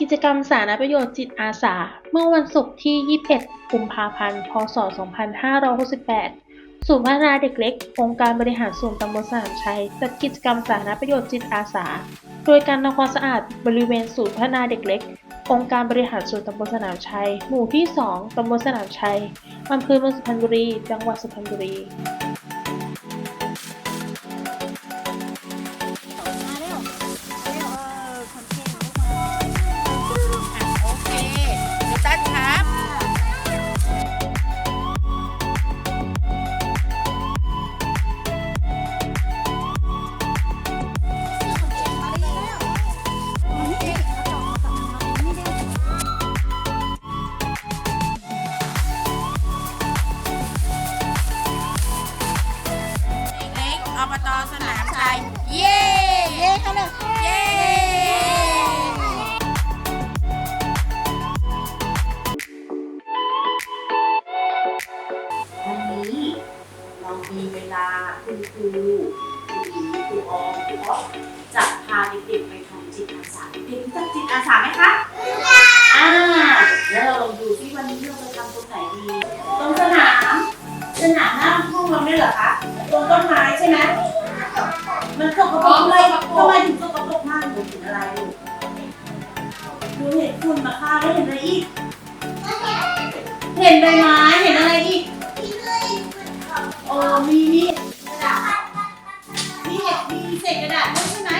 กิจกรรมสาธารณประโยชน์จิตอาสา เมื่อวันศุกร์ที่ 21 กุมภาพันธ์ พศ 2568 ศูนย์พัฒนาเด็กเล็ก องค์การบริหารส่วนตำบลสนามชัย จัดกิจกรรมสาธารณประโยชน์จิตอาสา โดยการทำความสะอาดบริเวณศูนย์พัฒนาเด็กเล็ก องค์การบริหารส่วนตำบลสนามชัย หมู่ที่ 2 ตำบลสนามชัย อำเภอเมืองสุพรรณบุรี จังหวัดสุพรรณบุรี อบตสนามชัย เย้ เย้เขาเลยเย้วันนี้เรามีเวลาคุณครูคุณหญิงครูออมครูอ๊อฟจะพาเด็กๆไปทำจิตอาสาเด็กๆรู้จักจิตอาสาไหมคะอ่า หนูเห็นฝุ่นมาค่ะแล้วเห็นอะไรอีก เห็นใบไม้เห็นอะไรอีกโอ้มีนี่กระดาษมีเห็ดมีเศษกระดาษด้วยใช่ไหม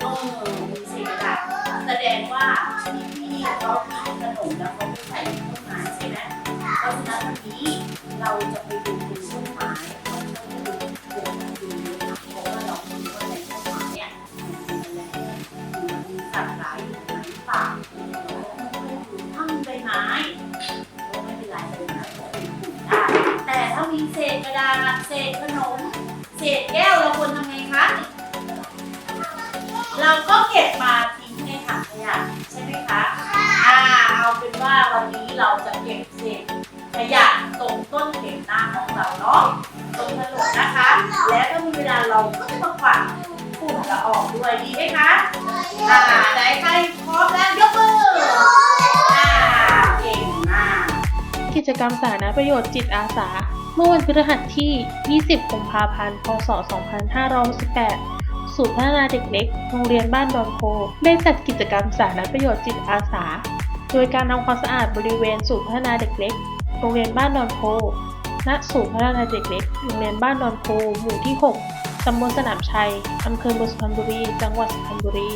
เออมีเศษกระดาษแสดงว่าที่พี่เขาขายขนมแล้วเขาไม่ใส่ต้นไม้ใช่ไหมเพราะฉะนั้นวันนี้เราจะไป มีเศษกระดาษเศษขนม เศษแก้วเราควรทำไงคะ เราก็เก็บมาทิ้งในถังขยะใช่ไหมคะอ่าเอาเป็นว่าวันนี้เราจะเก็บเศษขยะตรงต้นเข็มหน้าของเราเนาะตรงถนนนะคะ และถ้ามีเวลาเราก็จะมากวาดฝุ่นละออกด้วยดีไหมคะอ่าไหนใครพร้อมแล้วยกมืออ่าเก่งมากกิจกรรมสาธารณประโยชน์จิตอาสา เมื่อวันพฤหัสที่ 20 กุมภาพันธ์ พศ 2568ศูนย์พัฒนาเด็กเล็ก โรงเรียนบ้านดอนโพ ได้จัดกิจกรรมสาธารณประโยชน์จิตอาสา โดยการทำความสะอาดบริเวณศูนย์พัฒนาเด็กเล็ก โรงเรียนบ้านดอนโพ ณ ศูนย์พัฒนาเด็กเล็ก โรงเรียนบ้านดอนโพ หมู่ที่ 6ตำบลสนามชัย อำเภอเมืองสุพรรณบุรี จังหวัดสุพรรณบุรี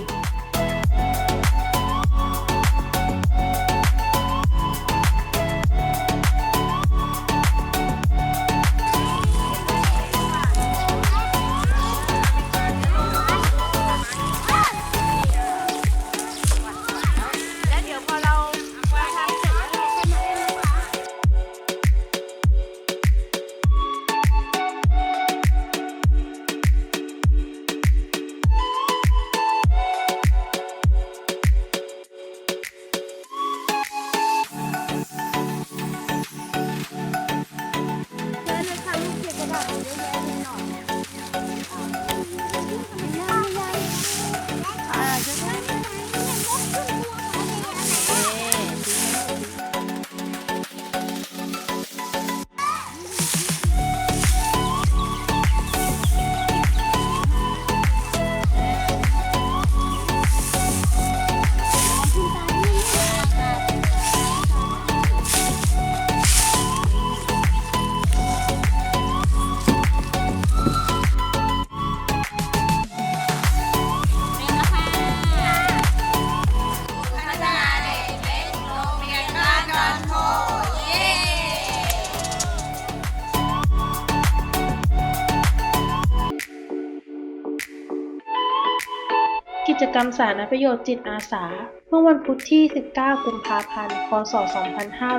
กิจกรรมสาธารณประโยชน์จิตอาสา เมื่อวันพุธที่ 19 กุมภาพันธ์ พศ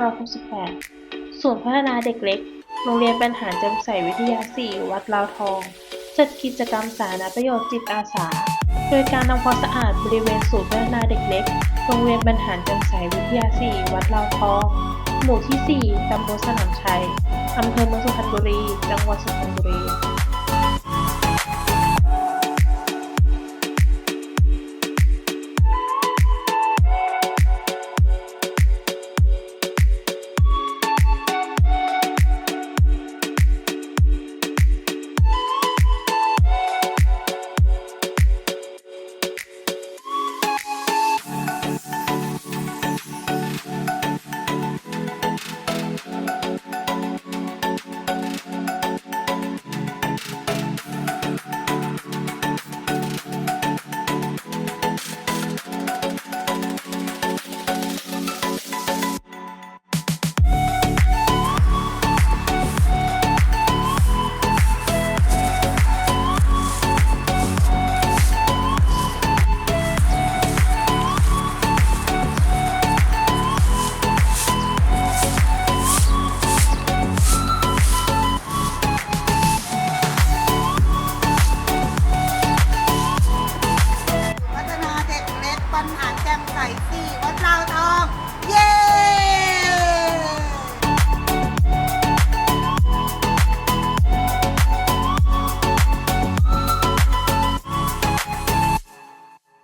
2568ส่วนย์พัฒนาเด็กเล็ก โรงเรียนบรรหารจำใสวิทยา 4 วัดลาวทอง จัดกิจกรรมสาธารณประโยชน์จิตอาสา โดยการทำความสะอาดบริเวณศูนย์พัฒนาเด็กเล็ก โรงเรียนบรรหารจำใสวิทยา 4 วัดลาวทอง หมู่ที่ 4 ตำบลสนามชัย อำเภอเมืองสุพรรณบุรี จังหวัดสุพรรณบุรี